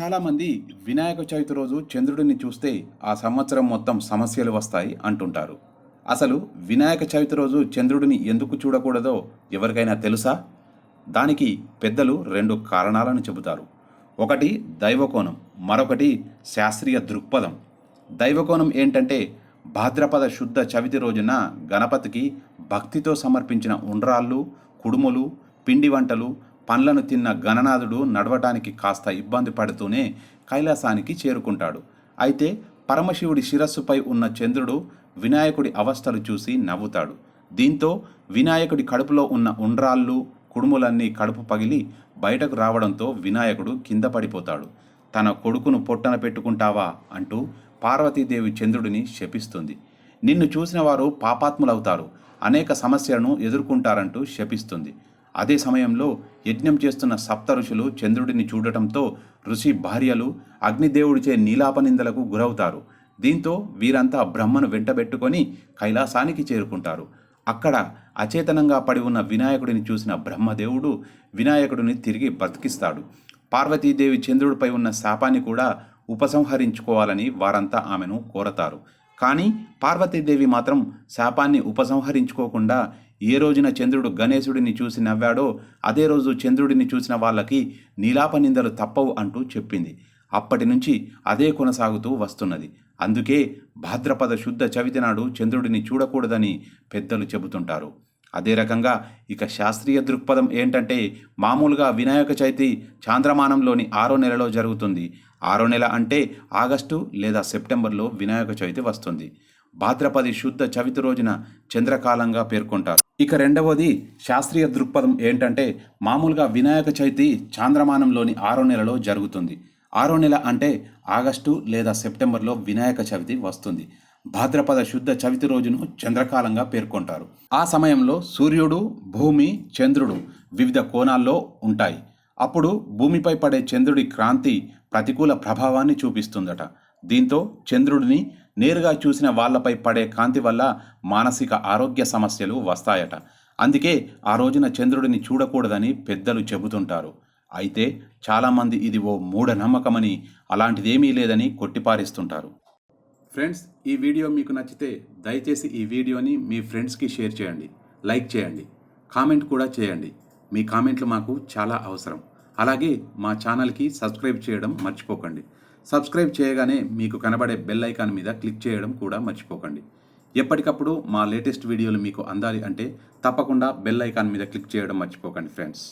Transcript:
చాలామంది వినాయక చవితి రోజు చంద్రుడిని చూస్తే ఆ సంవత్సరం మొత్తం సమస్యలు వస్తాయి అంటుంటారు. అసలు వినాయక చవితి రోజు చంద్రుడిని ఎందుకు చూడకూడదో ఎవరికైనా తెలుసా? దానికి పెద్దలు రెండు కారణాలను చెబుతారు. ఒకటి దైవకోణం మరొకటి శాస్త్రీయ దృక్పథం. దైవకోణం ఏంటంటే భాద్రపద శుద్ధ చవితి రోజున గణపతికి భక్తితో సమర్పించిన ఉండ్రాళ్ళు కుడుములు పిండి వంటలు పండ్లను తిన్న గణనాథుడు నడవటానికి కాస్త ఇబ్బంది పడుతూనే కైలాసానికి చేరుకుంటాడు. అయితే పరమశివుడి శిరస్సుపై ఉన్న చంద్రుడు వినాయకుడి అవస్థలు చూసి నవ్వుతాడు. దీంతో వినాయకుడి కడుపులో ఉన్న ఉండ్రాళ్ళు కుడుములన్నీ కడుపు పగిలి బయటకు రావడంతో వినాయకుడు కింద పడిపోతాడు. తన కొడుకును పొట్టన పెట్టుకుంటావా అంటూ పార్వతీదేవి చంద్రుడిని శపిస్తుంది. నిన్ను చూసిన వారు పాపాత్ములవుతారు. అనేక సమస్యలను ఎదుర్కొంటారంటూ శపిస్తుంది. అదే సమయంలో యజ్ఞం చేస్తున్న సప్త ఋషులు చంద్రుడిని చూడటంతో ఋషి భార్యలు అగ్నిదేవుడిచే నీలాపనిందలకు గురవుతారు. దీంతో వీరంతా బ్రహ్మను వెంటబెట్టుకొని కైలాసానికి చేరుకుంటారు. అక్కడ అచేతనంగా పడి ఉన్న వినాయకుడిని చూసిన బ్రహ్మదేవుడు వినాయకుడిని తిరిగి బ్రతికిస్తాడు. పార్వతీదేవి చంద్రుడిపై ఉన్న శాపాన్ని కూడా ఉపసంహరించుకోవాలని వారంతా ఆమెను కోరతారు. కానీ పార్వతీదేవి మాత్రం శాపాన్ని ఉపసంహరించుకోకుండా ఏ రోజున చంద్రుడు గణేశుడిని చూసి నవ్వాడో అదే రోజు చంద్రుడిని చూసిన వాళ్ళకి నీలాప నిందలు తప్పవు అంటూ చెప్పింది. అప్పటి నుంచి అదే కొనసాగుతూ వస్తున్నది. అందుకే భాద్రపద శుద్ధ చవితి నాడు చంద్రుడిని చూడకూడదని పెద్దలు చెబుతుంటారు. అదే రకంగా ఇక శాస్త్రీయ దృక్పథం ఏంటంటే మామూలుగా వినాయక చవితి చాంద్రమానంలోని ఆరో నెలలో జరుగుతుంది. ఆరో నెల అంటే ఆగస్టు లేదా సెప్టెంబర్లో వినాయక చవితి వస్తుంది. భాద్రపది శుద్ధ చవితి రోజున చంద్రకాలంగా పేర్కొంటారు. ఇక రెండవది శాస్త్రీయ దృక్పథం ఏంటంటే మామూలుగా వినాయక చవితి చాంద్రమానంలోని ఆరో నెలలో జరుగుతుంది. ఆరో నెల అంటే ఆగస్టు లేదా సెప్టెంబర్లో వినాయక చవితి వస్తుంది. భాద్రపద శుద్ధ చవితి రోజును చంద్రకాలంగా పేర్కొంటారు. ఆ సమయంలో సూర్యుడు భూమి చంద్రుడు వివిధ కోణాల్లో ఉంటాయి. అప్పుడు భూమిపై పడే చంద్రుడి క్రాంతి ప్రతికూల ప్రభావాన్ని చూపిస్తుందట. దీంతో చంద్రుడిని నేరుగా చూసిన వాళ్ళపై పడే కాంతి వల్ల మానసిక ఆరోగ్య సమస్యలు వస్తాయట. అందుకే ఆ రోజున చంద్రుడిని చూడకూడదని పెద్దలు చెబుతుంటారు. అయితే చాలామంది ఇది ఓ మూఢనమ్మకమని అలాంటిదేమీ లేదని కొట్టిపారేస్తుంటారు. ఫ్రెండ్స్ ఈ వీడియో మీకు నచ్చితే దయచేసి ఈ వీడియోని మీ ఫ్రెండ్స్కి షేర్ చేయండి. లైక్ చేయండి. కామెంట్ కూడా చేయండి. మీ కామెంట్లు మాకు చాలా అవసరం. అలాగే మా ఛానల్కి సబ్స్క్రైబ్ చేయడం మర్చిపోకండి. సబ్స్క్రైబ్ చేయగానే మీకు కనబడే బెల్ ఐకాన్ మీద క్లిక్ చేయడం కూడా మర్చిపోకండి. ఎప్పటికప్పుడు మా లేటెస్ట్ వీడియోలు మీకు అందాలి అంటే తప్పకుండా బెల్ ఐకాన్ మీద క్లిక్ చేయడం మర్చిపోకండి ఫ్రెండ్స్.